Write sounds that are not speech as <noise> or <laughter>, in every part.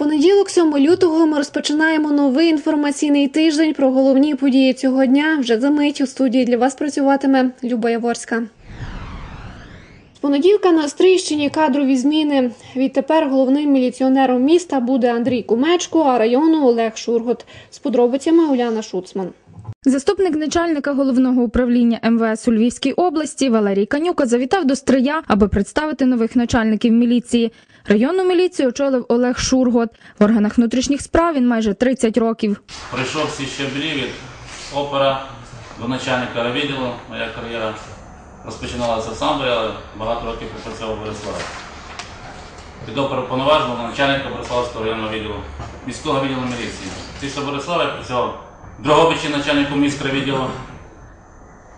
Понеділок, 7 лютого, ми розпочинаємо новий інформаційний тиждень про головні події цього дня. Вже за мить у студії для вас працюватиме Люба Яворська. Понеділка на Стрийщині кадрові зміни. Відтепер головним міліціонером міста буде Андрій Кумечко, а району Олег Шургот. З подробицями Уляна Шуцман. Заступник начальника головного управління МВС у Львівській області Валерій Канюка завітав до Стрия, аби представити нових начальників міліції. Районну міліцію очолив Олег Шургот. В органах внутрішніх справ він майже 30 років. Прийшов всі щаблі від опера до начальника відділу. Моя кар'єра розпочиналася сам, але багато років попрацював в Бориславі. Від опери повноважного начальника Бориславського районного відділу, міського відділу міліції. Після Борислава я працював Дрогобичі начальником міського відділу.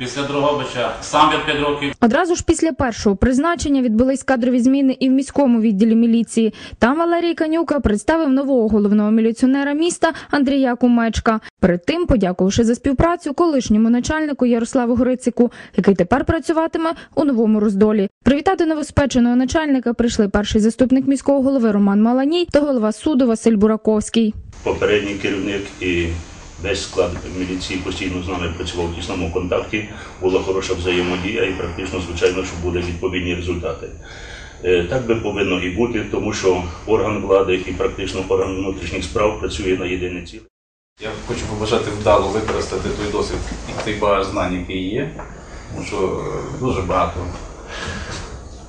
Після Дрогобича сам я 5 років. Одразу ж після першого призначення відбулись кадрові зміни і в міському відділі міліції. Там Валерій Канюка представив нового головного міліціонера міста Андрія Кумечка. Перед тим, подякувавши за співпрацю колишньому начальнику Ярославу Грицику, який тепер працюватиме у новому роздолі. Привітати новоспеченого начальника прийшли перший заступник міського голови Роман Маланій та голова суду Василь Бураковський. попередній керівник і весь склад міліції постійно з нами працював в тісному контакті, була хороша взаємодія і практично, звичайно, що були відповідні результати. Е, Так би повинно і бути, тому що орган влади і практично орган внутрішніх справ працює на єдине ціле. Я хочу побажати вдало використати той досвід і той багаж знань, який є. Тому що е, дуже багато.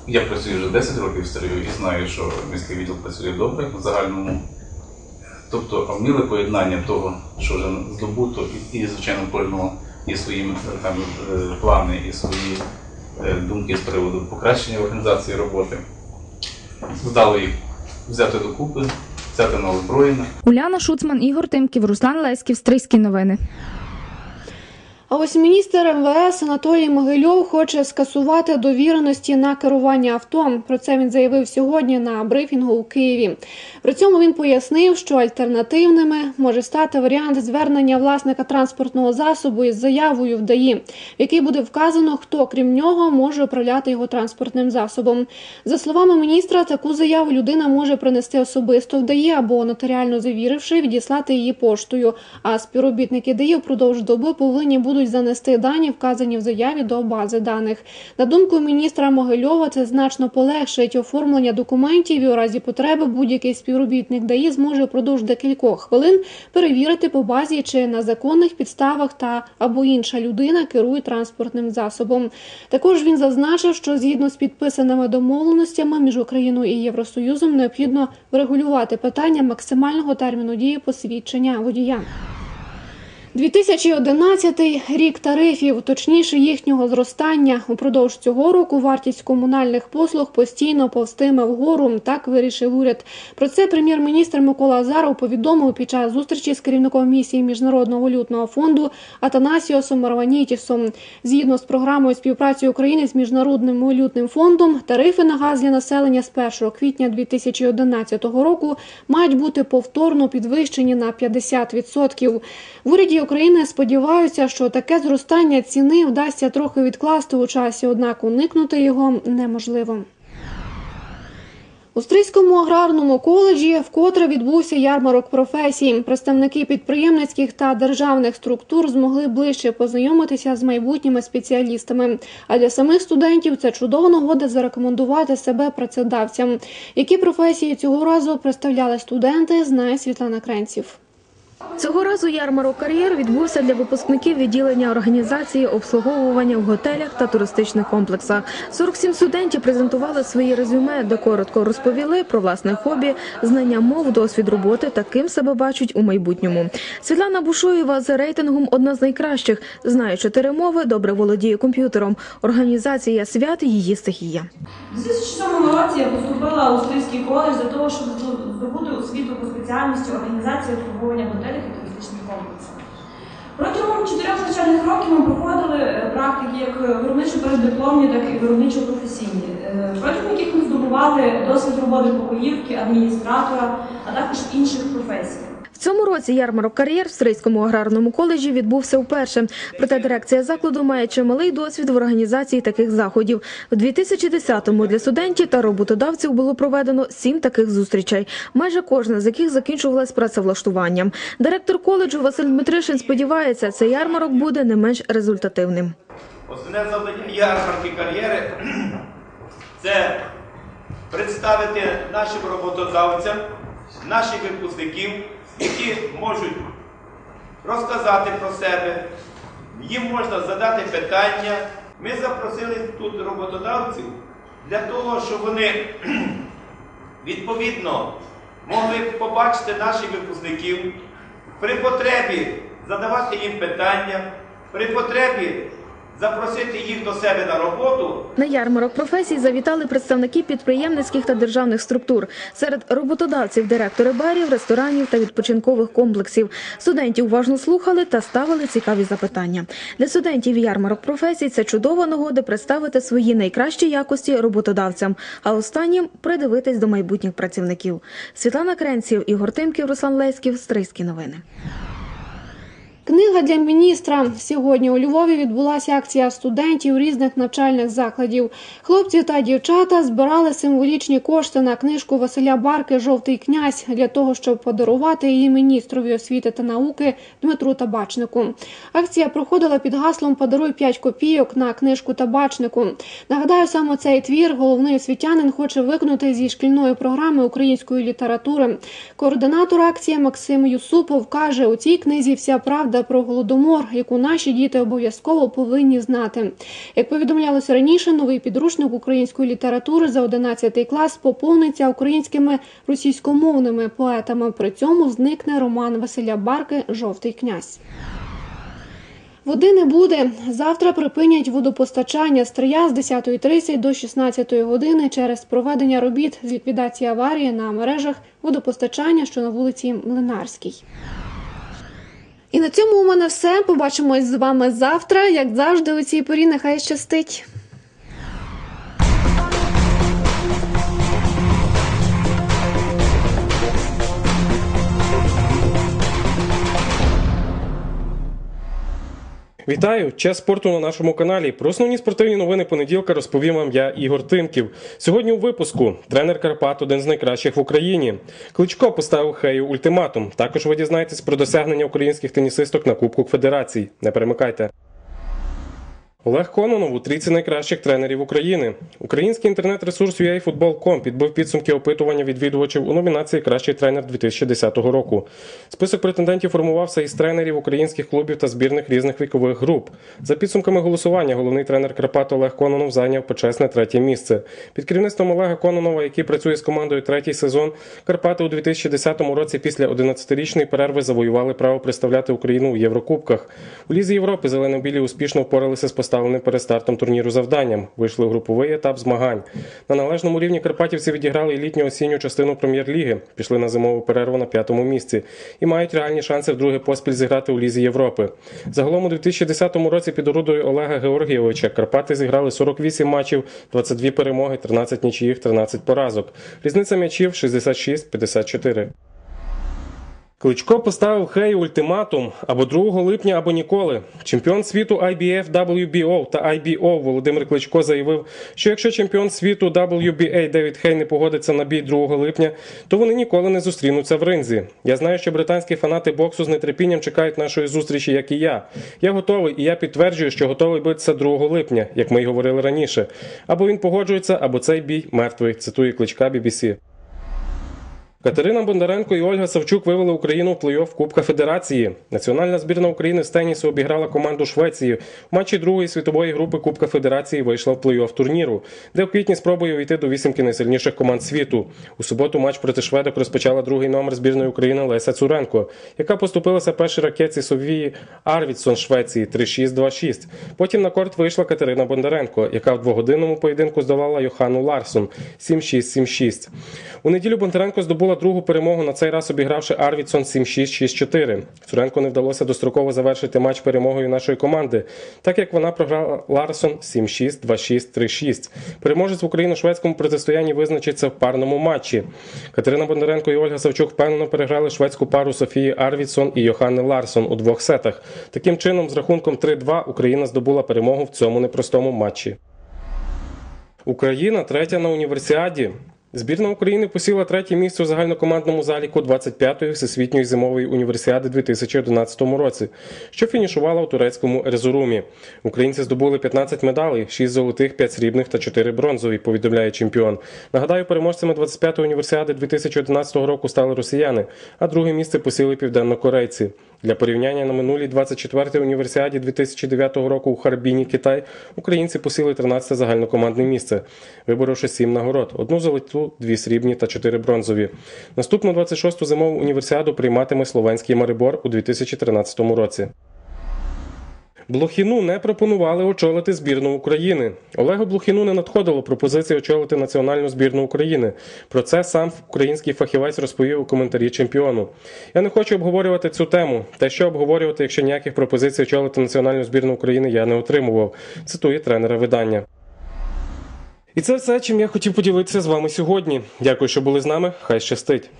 Я працюю вже 10 років в Стрию і знаю, що міський відділ працює добре в загальному. Тобто, вміли поєднання того, що вже здобуто, і, і звичайно, польного є свої е, там, е, плани і свої е, думки з приводу покращення організації роботи. Вдало їх взяти докупи, взяти на озброєння. Уляна Шуцман, Ігор Тимків, Руслан Леськів, Стрийські новини. А ось міністр МВС Анатолій Могильов хоче скасувати довіреності на керування авто. Про це він заявив сьогодні на брифінгу у Києві. При цьому він пояснив, що альтернативними може стати варіант звернення власника транспортного засобу із заявою в ДАІ, в якій буде вказано, хто крім нього може управляти його транспортним засобом. За словами міністра, таку заяву людина може принести особисто в ДАІ або нотаріально завіривши, відіслати її поштою. А співробітники ДАІ впродовж доби повинні будуть занести дані, вказані в заяві до бази даних. На думку міністра Могильова, це значно полегшить оформлення документів і у разі потреби будь-який співробітник ДАІ зможе впродовж декількох хвилин перевірити по базі, чи на законних підставах та або інша людина керує транспортним засобом. Також він зазначив, що згідно з підписаними домовленостями між Україною і Євросоюзом необхідно врегулювати питання максимального терміну дії посвідчення водія. 2011 рік тарифів, точніше їхнього зростання. Упродовж цього року вартість комунальних послуг постійно повстиме вгору. Так вирішив уряд. Про це прем'єр-міністр Микола Азаров повідомив під час зустрічі з керівником місії Міжнародного валютного фонду Атанасіосом Марванітісом. Згідно з програмою співпраці України з міжнародним валютним фондом, тарифи на газ для населення з 1 квітня 2011 року мають бути повторно підвищені на 50%. В уряді України сподіваються, що таке зростання ціни вдасться трохи відкласти у часі, однак уникнути його неможливо. У Стрийському аграрному коледжі вкотре відбувся ярмарок професій. Представники підприємницьких та державних структур змогли ближче познайомитися з майбутніми спеціалістами. А для самих студентів це чудова нагода зарекомендувати себе працедавцям. Які професії цього разу представляли студенти, знає Світлана Кренців. Цього разу ярмарок кар'єр відбувся для випускників відділення організації обслуговування в готелях та туристичних комплексах. 47 студентів презентували свої резюме, де коротко розповіли про власне хобі, знання мов, досвід роботи та ким себе бачать у майбутньому. Світлана Бушуєва за рейтингом одна з найкращих. Знає чотири мови, добре володіє комп'ютером. Організація свят її стихія. У 2007 році я поступила у Стрийський коледж для того, щоб здобути освіту по спеціальності організації обслуговування в і туристичних комплексах. Протягом чотирьох навчальних років ми проходили е, практики як виробничо-переддипломні, так і виробничо-професійні, е, протягом яких ми здобували досвід роботи покоївки, адміністратора, а також інших професій. Цьому році ярмарок кар'єр в Стрийському аграрному коледжі відбувся вперше. Проте дирекція закладу має чималий досвід в організації таких заходів. У 2010-му для студентів та роботодавців було проведено сім таких зустрічей, майже кожна з яких закінчувалась працевлаштуванням. Директор коледжу Василь Дмитришин сподівається, цей ярмарок буде не менш результативним. Основне завдання ярмарки кар'єри <clears throat> це представити нашим роботодавцям, наших випускників, які можуть розказати про себе, їм можна задати питання. Ми запросили тут роботодавців для того, щоб вони <clears throat> відповідно могли побачити наших випускників, при потребі задавати їм питання, при потребі запросити їх до себе на роботу На ярмарок професій завітали представники підприємницьких та державних структур. Серед роботодавців директори барів, ресторанів та відпочинкових комплексів. Студентів уважно слухали та ставили цікаві запитання. Для студентів ярмарок професій це чудова нагода представити свої найкращі якості роботодавцям, а останнім придивитись до майбутніх працівників. Світлана Кренців, Ігор Тимків, Руслан Леськів, Стрийські новини. Книга для міністра. Сьогодні у Львові відбулася акція студентів різних навчальних закладів. Хлопці та дівчата збирали символічні кошти на книжку Василя Барки Жовтий князь для того, щоб подарувати її міністрові освіти та науки Дмитру Табачнику. Акція проходила під гаслом Подаруй 5 копійок на книжку Табачнику. Нагадаю, саме цей твір головний освітянин хоче виконати зі шкільної програми української літератури. Координатор акції Максим Юсупов каже, у цій книзі вся правда про голодомор, яку наші діти обов'язково повинні знати. Як повідомлялося раніше, новий підручник української літератури за 11 клас поповниться українськими російськомовними поетами. При цьому зникне роман Василя Барки Жовтий князь. Води не буде. Завтра припинять водопостачання стрия з 10.30 до 16 години через проведення робіт з ліквідації аварії на мережах водопостачання, що на вулиці Млинарській. І на цьому у мене все. Побачимось з вами завтра. Як завжди, у цій порі нехай щастить. Вітаю! Час спорту на нашому каналі. Про основні спортивні новини понеділка розповім вам я, Ігор Тимків. Сьогодні у випуску тренер Карпат один з найкращих в Україні. Кличко поставив Хею ультиматум. Також ви дізнаєтесь про досягнення українських тенісисток на Кубку Федерації. Не перемикайте. Олег Кононов у трійці найкращих тренерів України. Український інтернет-ресурс UAFootball.com підбив підсумки опитування відвідувачів у номінації Кращий тренер 2010 року. Список претендентів формувався із тренерів українських клубів та збірних різних вікових груп. За підсумками голосування, головний тренер Карпат Олег Кононов зайняв почесне третє місце. Під керівництвом Олега Кононова, який працює з командою третій сезон, Карпати у 2010 році після 11-річної перерви завоювали право представляти Україну у Єврокубках. У Лізі Європи зелено-білі успішно впоралися з поставленим перед стартом турніру завданням. Вийшли в груповий етап змагань. На належному рівні карпатівці відіграли літню осінню частину прем'єр-ліги, пішли на зимову перерву на п'ятому місці і мають реальні шанси вдруге поспіль зіграти у Лізі Європи. Загалом у 2010 році під орудою Олега Георгійовича Карпати зіграли 48 матчів, 22 перемоги, 13 нічиїх, 13 поразок. Різниця м'ячів 66-54. Кличко поставив Хею ультиматум або 2 липня, або ніколи. Чемпіон світу IBF WBO та IBO Володимир Кличко заявив, що якщо чемпіон світу WBA Девід Хей не погодиться на бій 2 липня, то вони ніколи не зустрінуться в ринзі. Я знаю, що британські фанати боксу з нетерпінням чекають нашої зустрічі, як і я. Я готовий, і я підтверджую, що готовий битися 2 липня, як ми й говорили раніше. Або він погоджується, або цей бій мертвий. Цитує кличка BBC. Катерина Бондаренко і Ольга Савчук вивели Україну в плей-офф Кубка Федерації. Національна збірна України з тенісу обіграла команду Швеції. В матчі другої світової групи Кубка Федерації вийшла в плей-офф турніру, де в квітні спробує увійти до вісімки найсильніших команд світу. У суботу матч проти шведок розпочала другий номер збірної України Леся Цуренко, яка поступилася першій ракетці Совії Арвідсон Швеції 3-6-2-6. Потім на корт вийшла Катерина Бондаренко, яка в двогодинному поєдинку здолала Йохану Ларсон 7-6-7-6. У неділю Бондаренко здобула здобула другу перемогу на цей раз обігравши Арвідсон 7-6-6-4. Цуренко не вдалося достроково завершити матч перемогою нашої команди, так як вона програла Ларсон 7-6, 2-6, 3-6. Переможець в україно-шведському протистоянні визначиться в парному матчі. Катерина Бондаренко і Ольга Савчук впевнено переграли шведську пару Софії Арвідсон і Йоханни Ларсон у двох сетах. Таким чином, з рахунком 3-2 Україна здобула перемогу в цьому непростому матчі. Україна третя на універсіаді. Збірна України посіла третє місце у загальнокомандному заліку 25-ї всесвітньої зимової універсіади 2011 році, що фінішувала у турецькому Ерзурумі. Українці здобули 15 медалей, 6 золотих, 5 срібних та 4 бронзові, повідомляє чемпіон. Нагадаю, переможцями 25-ї універсіади 2011 року стали росіяни, а друге місце посіли південнокорейці. Для порівняння на минулій 24-й універсіаді 2009 року у Харбіні, Китай, українці посіли 13 загальнокомандне місце, виборовши 7 нагород: одну золоту, дві срібні та 4 бронзові. Наступну 26-ту зимову універсіаду прийматиме словенський Марибор у 2013 році. Блохіну не пропонували очолити збірну України. Олегу Блохіну не надходило пропозиції очолити національну збірну України. Про це сам український фахівець розповів у коментарі чемпіону. Я не хочу обговорювати цю тему. Та що обговорювати, якщо ніяких пропозицій очолити національну збірну України я не отримував. Цитує тренера видання. І це все, чим я хотів поділитися з вами сьогодні. Дякую, що були з нами. Хай щастить.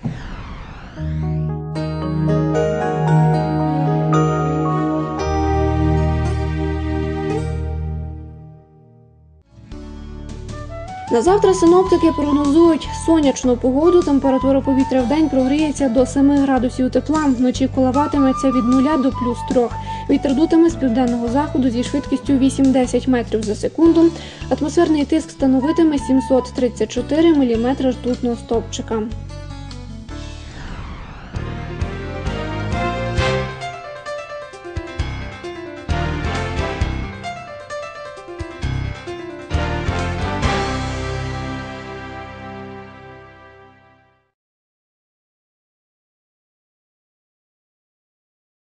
На завтра синоптики прогнозують сонячну погоду. Температура повітря в день прогріється до 7 градусів тепла. Вночі коливатиметься від 0 до плюс 3. Вітер дутиме з південного заходу зі швидкістю 8-10 метрів за секунду. Атмосферний тиск становитиме 734 мм ртутного стовпчика.